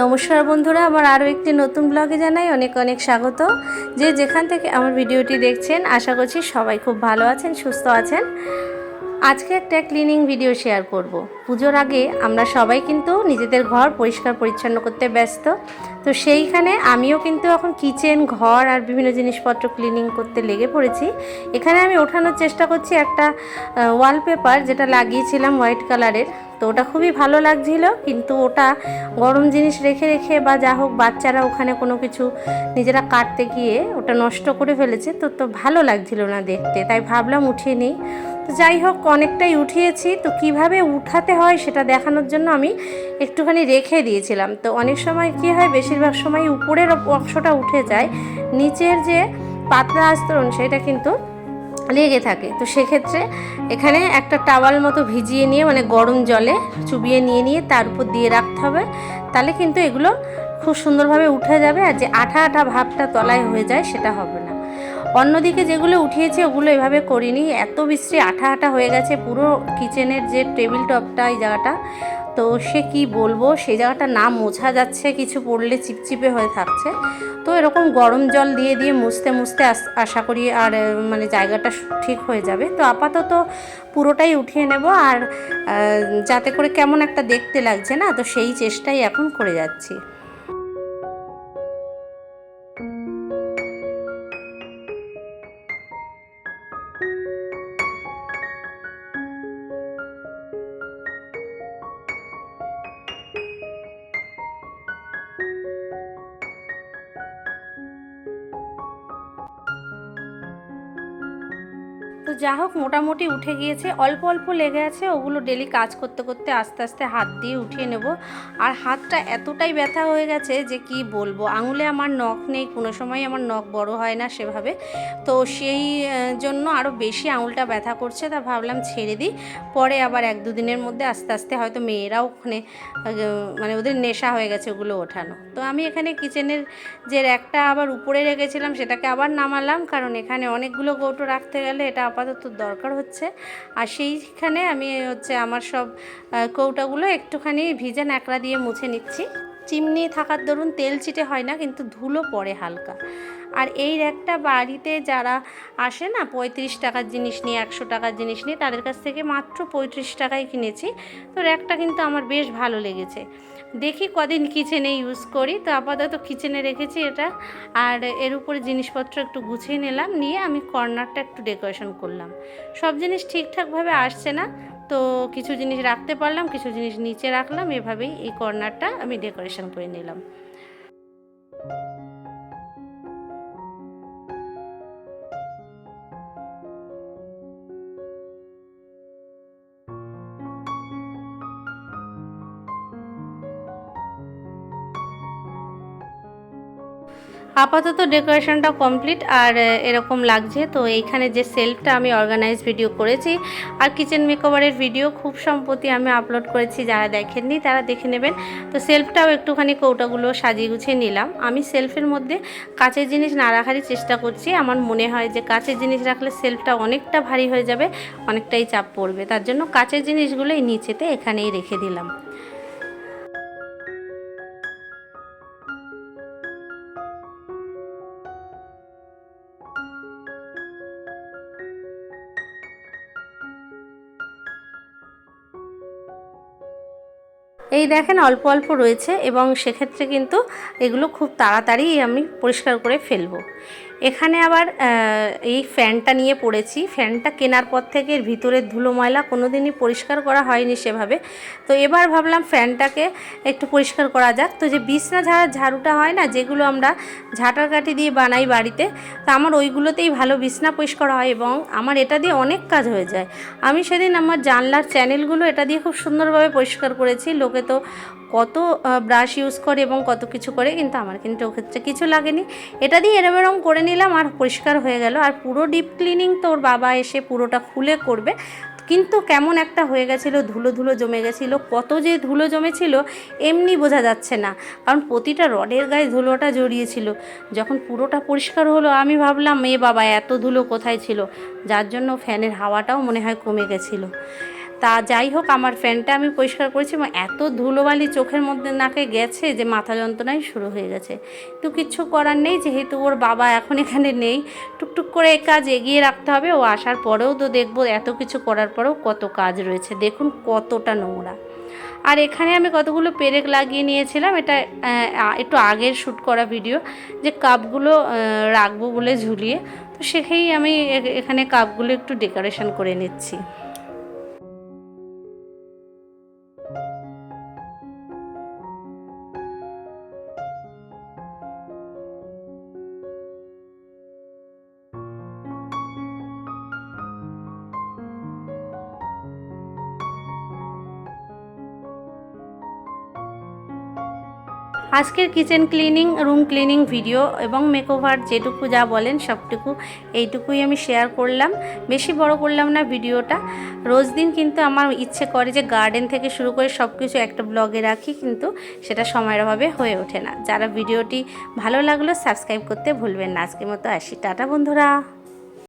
নমস্কার বন্ধুরা, আমার আরও একটি নতুন ব্লগে জানাই অনেক অনেক স্বাগত। যে যেখান থেকে আমার ভিডিওটি দেখছেন, আশা করছি সবাই খুব ভালো আছেন, সুস্থ আছেন। আজকে একটা ক্লিনিং ভিডিও শেয়ার করব। পুজোর আগে আমরা সবাই কিন্তু নিজেদের ঘর পরিষ্কার পরিচ্ছন্ন করতে ব্যস্ত। তো সেইখানে আমিও কিন্তু এখন কিচেন ঘর আর বিভিন্ন জিনিসপত্র ক্লিনিং করতে লেগে পড়েছি। এখানে আমি ওঠানোর চেষ্টা করছি একটা ওয়ালপেপার যেটা লাগিয়েছিলাম হোয়াইট কালারের তো ওটা খুবই ভালো লাগছিল, কিন্তু ওটা গরম জিনিস রেখে রেখে বা যা হোক বাচ্চারা ওখানে কোনো কিছু নিজেরা কাটতে গিয়ে ওটা নষ্ট করে ফেলেছে। তো তো ভালো লাগছিল না দেখতে, তাই ভাবলাম উঠিয়ে নিই। তো যাই হোক, অনেকটাই উঠিয়েছি। তো কীভাবে উঠাতে হয় সেটা দেখানোর জন্য আমি একটুখানি রেখে দিয়েছিলাম। তো অনেক সময় কি হয়, বেশিরভাগ সময় উপরের অংশটা উঠে যায়, নিচের যে পাতলা আস্তরণ সেটা কিন্তু লেগে থাকে। তো সেক্ষেত্রে এখানে একটা টাওয়াল মতো ভিজিয়ে নিয়ে মানে গরম জলে চুবিয়ে নিয়ে নিয়ে তার উপর দিয়ে রাখতে হবে। তাহলে কিন্তু এগুলো খুব সুন্দরভাবে উঠে যাবে। আর যে আঠা আঠা ভাবটা তলায় হয়ে যায়, সেটা হবে না। অন্যদিকে যেগুলো উঠিয়েছে ওগুলো এভাবে করিনি। এত বিশ্রী আঠা আঠা হয়ে গেছে পুরো কিচেনের যে টেবিল টপটা এই জায়গাটা। তো সে কি বলব, সেই জায়গাটা না মোছা যাচ্ছে, কিছু পড়লে চিপচিপে হয়ে থাকছে। তো এরকম গরম জল দিয়ে দিয়ে মুছতে মুছতে আশা করি আর মানে জায়গাটা ঠিক হয়ে যাবে। তো আপাতত পুরোটাই উঠিয়ে নেব আর যাতে করে কেমন একটা দেখতে লাগছে না, তো সেই চেষ্টাই এখন করে যাচ্ছি। তো যা হোক, মোটামুটি উঠে গিয়েছে। অল্প অল্প লেগে আছে, ওগুলো ডেলি কাজ করতে করতে আস্তে আস্তে হাত দিয়ে উঠিয়ে নেব। আর হাতটা এতটাই ব্যথা হয়ে গেছে যে কি বলব, আঙুলে আমার নখ নেই, কোনো সময় আমার নখ বড় হয় না সেভাবে। তো সেই জন্য আরও বেশি আঙুলটা ব্যথা করছে, তা ভাবলাম ছেড়ে দিই। পরে আবার এক দুদিনের মধ্যে আস্তে আস্তে হয়তো মেয়েরাও ওখানে মানে ওদের নেশা হয়ে গেছে ওগুলো ওঠানো। তো আমি এখানে কিচেনের যে র্যাকটা আবার উপরে রেখেছিলাম, সেটাকে আবার নামালাম। কারণ এখানে অনেকগুলো কৌটো রাখতে গেলে এটা আপাতত দরকার হচ্ছে। আর সেইখানে আমি হচ্ছে আমার সব কৌটাগুলো একটুখানি ভিজে ন্যাকড়া দিয়ে মুছে নিচ্ছি। চিমনি থাকার দরুন তেল ছিটে হয় না, কিন্তু ধুলো পড়ে হালকা। আর এই র্যাকটা বাড়িতে যারা আসে না, পঁয়ত্রিশ টাকার জিনিস নিয়ে, একশো টাকার জিনিস নিয়ে, তাদের কাছ থেকে মাত্র পঁয়ত্রিশ টাকায় কিনেছি। তো র্যাকটা কিন্তু আমার বেশ ভালো লেগেছে। দেখি কদিন কিচেনে ইউজ করি। তো আপাতত কিচেনে রেখেছি এটা। আর এর উপরে জিনিসপত্র একটু গুছিয়ে নিলাম। নিয়ে আমি কর্নারটা একটু ডেকোরেশন করলাম। সব জিনিস ঠিকঠাকভাবে আসছে না। তো কিছু জিনিস রাখতে পারলাম, কিছু জিনিস নিচে রাখলাম। এভাবেই এই কর্নারটা আমি ডেকোরেশন করে নিলাম। আপাতত ডেকোরেশনটা কমপ্লিট আর এরকম লাগছে। তো এইখানে যে সেলফটা আমি অর্গানাইজ ভিডিও করেছি আর কিচেন মেকওভারের ভিডিও খুব সম্প্রতি আমি আপলোড করেছি যারা দেখেননি তারা দেখে নেবেন। তো সেলফটাও একটুখানি কৌটাগুলো সাজিয়ে গুছিয়ে নিলাম। আমি সেলফের মধ্যে কাঁচের জিনিস না রাখারই চেষ্টা করছি। আমার মনে হয় যে কাঁচের জিনিস রাখলে সেলফটা অনেকটা ভারী হয়ে যাবে, অনেকটাই চাপ পড়বে। তার জন্য কাঁচের জিনিসগুলো এই নিচেতে এখানেই রেখে দিলাম। এই দেখেন অল্প অল্প রয়েছে এবং সেক্ষেত্রে কিন্তু এগুলো খুব তাড়াতাড়ি আমি পরিষ্কার করে ফেলব। এখানে আবার এই ফ্যানটা নিয়ে পড়েছি। ফ্যানটা কেনার পর থেকে ভিতরের ধুলো ময়লা কোনো দিনই পরিষ্কার করা হয়নি সেভাবে। তো এবার ভাবলাম ফ্যানটাকে একটু পরিষ্কার করা যাক। তো যে বিছনা ঝাড়ার ঝাড়ুটা হয় না, যেগুলো আমরা ঝাঁটার কাঠি দিয়ে বানাই বাড়িতে, তো আমার ওইগুলোতেই ভালো বিছনা পরিষ্কার হয় এবং আমার এটা দিয়ে অনেক কাজ হয়ে যায়। আমি সেদিন আমার জানলার চ্যানেলগুলো এটা দিয়ে খুব সুন্দরভাবে পরিষ্কার করেছি। লোকে তো কত ব্রাশ ইউজ করে এবং কত কিছু করে, কিন্তু আমার কিন্তু ক্ষেত্রে কিছু লাগেনি। এটা দিয়ে এরম এরম করে নিলাম, আর পরিষ্কার হয়ে গেল। আর পুরো ডিপ ক্লিনিং তো ওর বাবা এসে পুরোটা খুলে করবে। কিন্তু কেমন একটা হয়ে গেছিল, ধুলো ধুলো জমে গেছিল, কত যে ধুলো জমেছিল, এমনি বোঝা যাচ্ছে না। কারণ প্রতিটা রডের গায়ে ধুলোটা জড়িয়েছিল। যখন পুরোটা পরিষ্কার হলো, আমি ভাবলাম মেয়ে বাবা, এত ধুলো কোথায় ছিল? যার জন্য ফ্যানের হাওয়াটাও মনে হয় কমে গেছিল। তা যাই হোক, আমার ফ্যানটা আমি পরিষ্কার করেছি এবং এত ধুলোবালি চোখের মধ্যে নাকে গেছে যে মাথা যন্ত্রণাই শুরু হয়ে গেছে। তো কিচ্ছু করার নেই, যেহেতু ওর বাবা এখন এখানে নেই, টুকটুক করে কাজ এগিয়ে রাখতে হবে। ও আসার পরেও তো দেখব এত কিছু করার পরেও কত কাজ রয়েছে। দেখুন কতটা নোংরা। আর এখানে আমি কতগুলো পেরেক লাগিয়ে নিয়েছিলাম। এটা একটু আগের শ্যুট করা ভিডিও যে কাপগুলো রাখব বলে ঝুলিয়ে। তো সেখানেই আমি এখানে কাপগুলো একটু ডেকোরেশন করে নিচ্ছি। আজকের kitchen cleaning room cleaning video এবং মেকওভার যেটুকু যা বলেন সবটুকু এইটুকুই আমি শেয়ার করলাম। বেশি বড় করলাম না ভিডিওটা রোজ দিন কিন্তু আমার ইচ্ছে করে যে গার্ডেন থেকে শুরু করে সব কিছু একটা ব্লগে রাখি, কিন্তু সেটা সময়ের অভাবে হয়ে ওঠে না। যারা ভিডিওটি ভালো লাগল সাবস্ক্রাইব করতে ভুলবেন না। আজকের মতো আসি। টাটা বন্ধুরা।